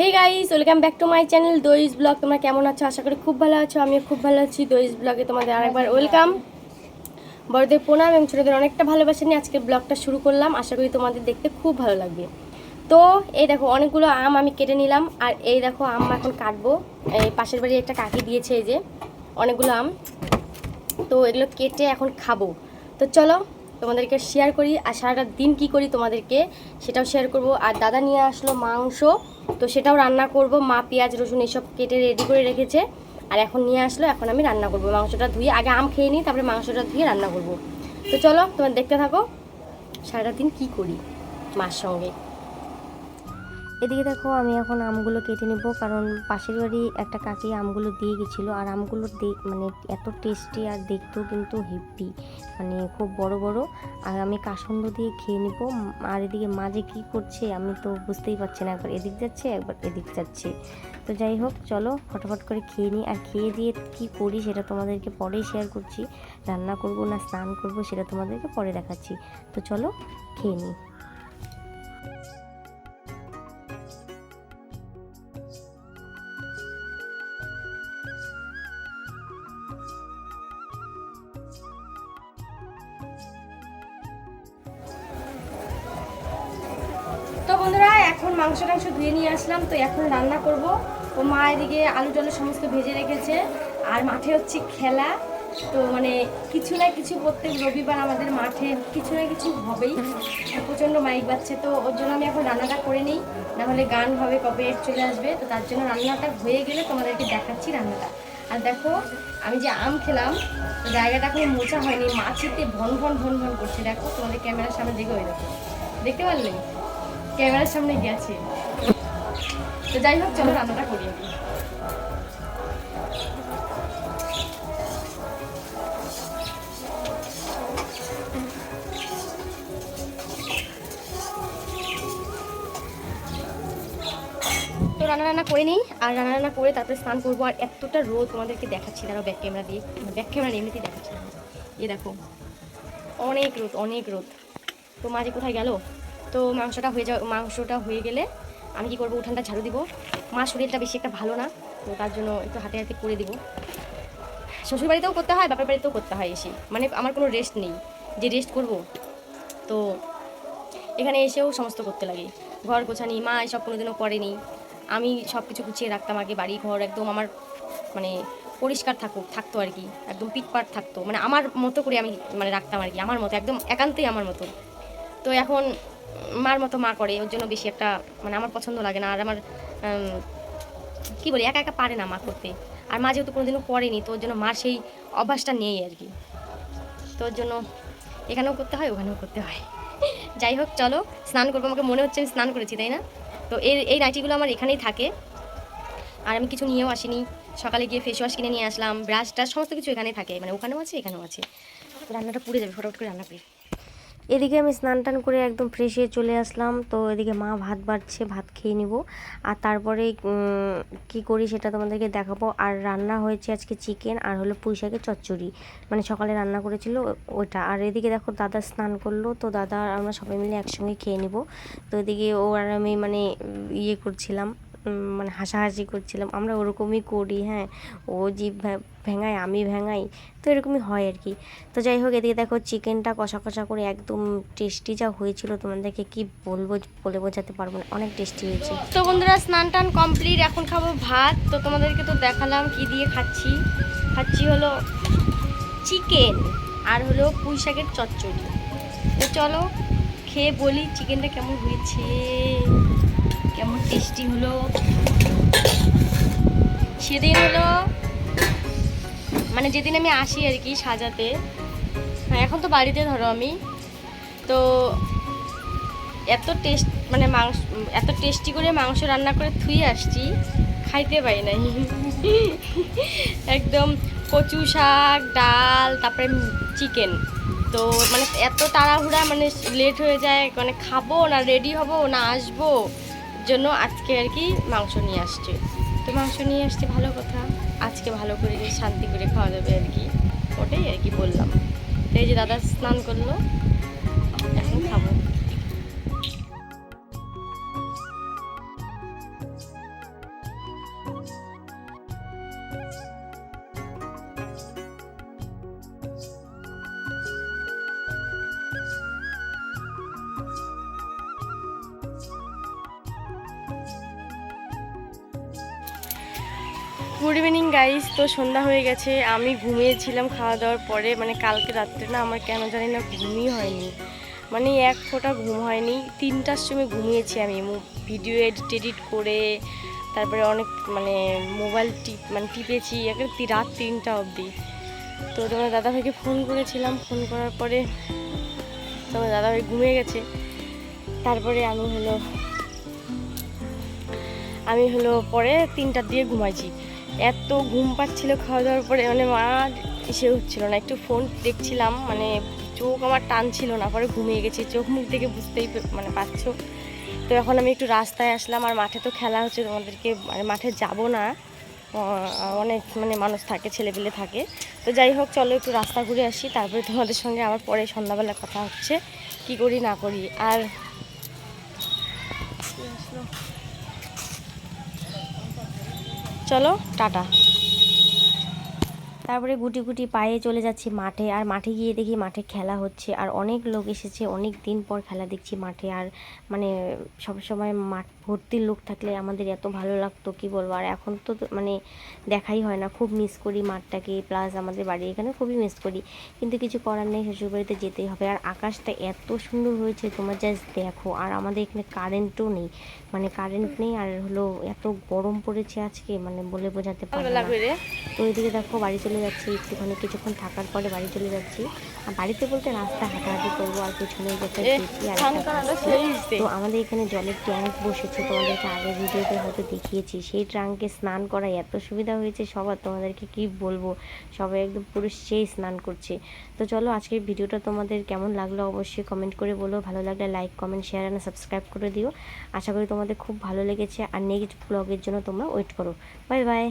Hey guys welcome back to my channel this blog তোমরা কেমন আছো? আশা করি খুব ভালো আছো আমিও খুব ভালো আছি। দইস ব্লগে তোমাদের আরেকবার ওয়েলকাম বড়দের প্রণাম এবং ছোটদের অনেকটা ভালোবাসা নিয়ে আজকের ব্লগটা শুরু করলাম। আশা করি তোমাদের দেখতে খুব ভালো লাগবে। তো এই দেখো অনেকগুলো আম আমি কেটে নিলাম। আর এই দেখো আম এখন কাটবো। এই পাশের বাড়ি একটা কাকি দিয়েছে এই যে অনেকগুলো আম। তো এগুলো কেটে এখন খাব। তো চলো তোমাদেরকে শেয়ার করি। আর সারাটা দিন কি করি তোমাদেরকে সেটাও শেয়ার করব। আর দাদা নিয়ে আসলো মাংস। তো সেটাও রান্না করব। মা পেঁয়াজ, রসুন এসব কেটে রেডি করে রেখেছে। আর এখন নিয়ে আসলো, এখন আমি রান্না করব। মাংসটা ধুয়ে আগে আম খেয়ে নিই, তারপরে মাংসটা ধুয়ে রান্না করব। তো চলো, তোমার দেখতে থাকো, সারাটা দিন কী করি মার সঙ্গে। এদিকে দেখো, আমি এখন আমগুলো কেটে নেব, কারণ পাশের বাড়ি একটা কাকি আমগুলো দিয়ে গেছিল, আর আমগুলো মানে এত টেস্টি আর দেখতেও কিন্তু হেভি মানে খুব বড় বড়। আর আমি কাসন্দ দিয়ে খেয়ে নিব আর এদিকে মাঝে কি করছে আমি তো বুঝতেই পারছি না, একবার এদিক যাচ্ছে, একবার এদিক যাচ্ছে। তো যাই হোক, চলো ফটাফট করে খেয়ে নিই, আর খেয়ে দিয়ে কি করি সেটা তোমাদেরকে পরেই শেয়ার করছি। রান্না করব না, স্নান করব সেটা তোমাদেরকে পরে দেখাচ্ছি। তো চলো খেয়ে নিই। মাংস টাংস ধুয়ে নিয়ে আসলাম, তো এখন রান্না করব। ও মা এদিকে আলু টালু সমস্ত ভেজে রেখেছে। আর মাঠে হচ্ছে খেলা। তো মানে কিছু না কিছু প্রত্যেক রবিবার আমাদের মাঠে কিছু না কিছু হবেই। প্রচণ্ড মাইক বাজছে, তো ওর জন্য আমি এখন রান্নাটা করে নিই। নাহলে গান হবে কবে চলে আসবে। তো তার জন্য রান্নাটা হয়ে গেলে তোমাদেরকে দেখাচ্ছি রান্নাটা। আর দেখো, আমি যে আম খেলাম জায়গাটা এখন মোচা হয়নি। মাছিতে ভন ভন ভন ভন করছে। দেখো তোমাদের ক্যামেরার সামনে দেখে ওই দেখো। দেখতে পারলে? ক্যামেরার সামনে গেছে। তো যাই হোক, চলো রান্নাটা করি রান্না রান্না আর রান্না রান্না করে স্নান করব। আর এতটা রোদ দেখাচ্ছি ব্যাক ক্যামেরা দিয়ে। ব্যাক ক্যামেরা এমনিতেই দেখাচ্ছি। এ দেখো, অনেক রোদ অনেক রোদ। তো মাঝে কোথায় গেল? তো মাংসটা হয়ে যাও মাংসটা হয়ে গেলে আমি কি করব? উঠানটা ঝাড়ু দিব। মা শরীরটা বেশি একটা ভালো না, তো তার জন্য একটু হাতে হাতে করে দিব। শ্বশুর বাড়িতেও করতে হয়, বাপের বাড়িতেও করতে হয় এসে। মানে আমার কোনো রেস্ট নেই। যে রেস্ট করব, তো এখানে এসেও সমস্ত করতে লাগে। ঘর গোছানি, মা এসব কোনোদিনও করেনি। আমি সব কিছু গুছিয়ে রাখতাম আগে, বাড়ি ঘর একদম আমার মানে পরিষ্কার থাকুক, থাকতো আর কি। একদম পিটপাট থাকতো। মানে আমার মতো করে আমি মানে রাখতাম আর কি। আমার মতো, একদম একান্তই আমার মতো। তো এখন মার মতো মা করে, ওর জন্য বেশি একটা মানে আমার পছন্দ লাগে না। আর আমার কি বলি, একা একা পারে না মা করতে। আর মা যেহেতু কোনোদিনও করেনি, তো ওর জন্য মার সেই অভ্যাসটা নেই আর কি। তো ওর জন্য এখানেও করতে হয়, ওখানেও করতে হয়। যাই হোক, চলো, স্নান করব। আমাকে মনে হচ্ছে আমি স্নান করেছি, তাই না? তো এই এই নাইটিগুলো আমার এখানেই থাকে। আর আমি কিছু নিয়েও আসিনি। সকালে গিয়ে ফেস ওয়াশ কিনে নিয়ে আসলাম। ব্রাশ টাশ সমস্ত কিছু এখানেই থাকে। মানে ওখানেও আছে, এখানেও আছে। রান্নাটা পুড়ে যাবে, ফটোফট করে রান্না করি। এদিকে আমি স্নান টান করে একদম ফ্রেশ হয়ে চলে আসলাম। তো এদিকে মা ভাত বাড়ছে, ভাত খেয়ে নিব। আর তারপরে কি করি সেটা তোমাদেরকে দেখাবো। আর রান্না হয়েছে আজকে চিকেন আর হলো পুঁই শাকের চচ্চড়ি। মানে সকালে রান্না করেছিল ওটা আর এদিকে দেখো দাদা স্নান করল, তো দাদা আমরা সবাই মিলে একসঙ্গে খেয়ে নিব। তো এদিকে ও আর আমি মানে ইয়ে করছিলাম। মানে হাসাহাসি করছিলাম, আমরা ওরকমই করি হ্যাঁ। ও জিভ ভেঙায়, আমি ভেঙাই, তো এরকমই হয় আর কি। তো যাই হোক, এদিকে দেখো চিকেনটা কষা কষা করে একদম টেস্টি যা হয়েছিল, তোমাদেরকে কি বলব, বলে বোঝাতে পারব না, অনেক টেস্টি হয়েছে। তো বন্ধুরা স্নান টান কমপ্লিট এখন খাব ভাত। তো তোমাদেরকে তো দেখালাম কি দিয়ে খাচ্ছি। খাচ্ছি হলো চিকেন, আর হলো পুঁই শাকের চচ্চড়ি। তো চলো, খেয়ে বলি চিকেনটা কেমন হয়েছে। কেমন টেস্টি হলো? সেদিন হলো মানে যেদিন আমি আসি আর কি সাজাতে হ্যাঁ এখন তো বাড়িতে ধরো আমি, তো এত টেস্ট মানে মাংস, এত টেস্টি করে মাংস রান্না করে থুই আসছি, খাইতে পাই নাই। একদম কচু শাক, ডাল, তারপরে চিকেন তো মানে এত তাড়াহুড়া মানে লেট হয়ে যায় মানে খাব না রেডি হব না, আসব। জন্য আজকে আর কি মাংস নিয়ে আসছে। তো মাংস নিয়ে আসছে ভালো কথা। আজকে ভালো করে শান্তি করে খাওয়া যাবে আর কি। ওটাই আর কি বললাম। তো এই যে দাদা স্নান করল, এখন খাব। গুড ইভিনিং গাইস তো সন্ধ্যা হয়ে গেছে। আমি ঘুমিয়েছিলাম খাওয়া দাওয়ার পরে। মানে কালকে রাত্রে না আমার কেন জানি না ঘুমই হয়নি। মানে এক ফোঁটা ঘুম হয়নি। তিনটার সময় ঘুমিয়েছি আমি। ভিডিও এডিট এডিট করে তারপরে অনেক মানে মোবাইল টিপ মানে টিপেছি। একেবারে রাত তিনটা অবধি। তো তোমার দাদাভাইকে ফোন করেছিলাম। ফোন করার পরে তোমার দাদাভাই ঘুমিয়ে গেছে। তারপরে আমি হলো আমি হলো পরে তিনটার দিয়ে ঘুমাইছি। এত ঘুম পাচ্ছিল খাওয়া দাওয়ার পরে মানে মা এসে হচ্ছিল না। একটু ফোন দেখছিলাম মানে চোখ আমার টান ছিল না, পরে ঘুমিয়ে গেছি। চোখ মুখ দেখে বুঝতেই মানে পারছ। তো এখন আমি একটু রাস্তায় আসলাম, আর মাঠে তো খেলা হচ্ছে, তোমাদেরকে মানে মাঠে যাব না। অনেক মানে মানুষ থাকে, ছেলেপেলে থাকে। তো যাই হোক, চলো একটু রাস্তা ঘুরে আসি। তারপরে তোমাদের সঙ্গে আবার পরে সন্ধ্যাবেলা কথা হচ্ছে। কি করি না করি। আর চলো টাটা তারপরে গুটি গুটি পায়ে চলে যাচ্ছি মাঠে আর মাঠে গিয়ে দেখি মাঠে খেলা হচ্ছে আর অনেক লোক এসেছে অনেক দিন পর খেলা দেখছি মাঠে আর মানে সবসময় মাঠ ভর্তি লোক থাকলে আমাদের এত ভালো লাগতো কি বলব? আর এখন তো মানে দেখাই হয় না খুব মিস করি মাঠটাকে প্লাস আমাদের বাড়ি এখানে খুবই মিস করি। কিন্তু কিছু করার নেই শ্বশুরবাড়িতে যেতেই হবে আর আকাশটা এত সুন্দর হয়েছে তোমার জাস্ট দেখো আর আমাদের এখানে কারেন্টও নেই মানে কারেন্ট নেই আর হলো এত গরম পড়েছে আজকে মানে বলে বোঝাতে পারব না। তো ওইদিকে দেখো বাড়ি চলে যাচ্ছি একটুখানি। কিছুক্ষণ থাকার পরে বাড়ি চলে যাচ্ছি। আর বাড়িতে বলতে রাস্তা হাঁটাহাঁটি করব আর পেছনে যেতে। তো আমাদের এখানে জলের ট্যাঙ্ক বসেছে তোমাদেরকে আগে ভিডিওতে হয়তো দেখিয়েছি। সেই ট্যাঙ্কে স্নান করা এত সুবিধা হয়েছে সবার তোমাদেরকে কি বলব? সবাই একদম পুরো সেই স্নান করছে। তো চলো আজকের ভিডিওটা তোমাদের কেমন লাগল অবশ্যই কমেন্ট করে বলো। ভালো লাগলে লাইক কমেন্ট শেয়ার আর সাবস্ক্রাইব করে দিও। আশা করি তোমাদের খুব ভালো লেগেছে। আর নেক্সট ব্লগের জন্য তোমরা ওয়েট করো। Bye bye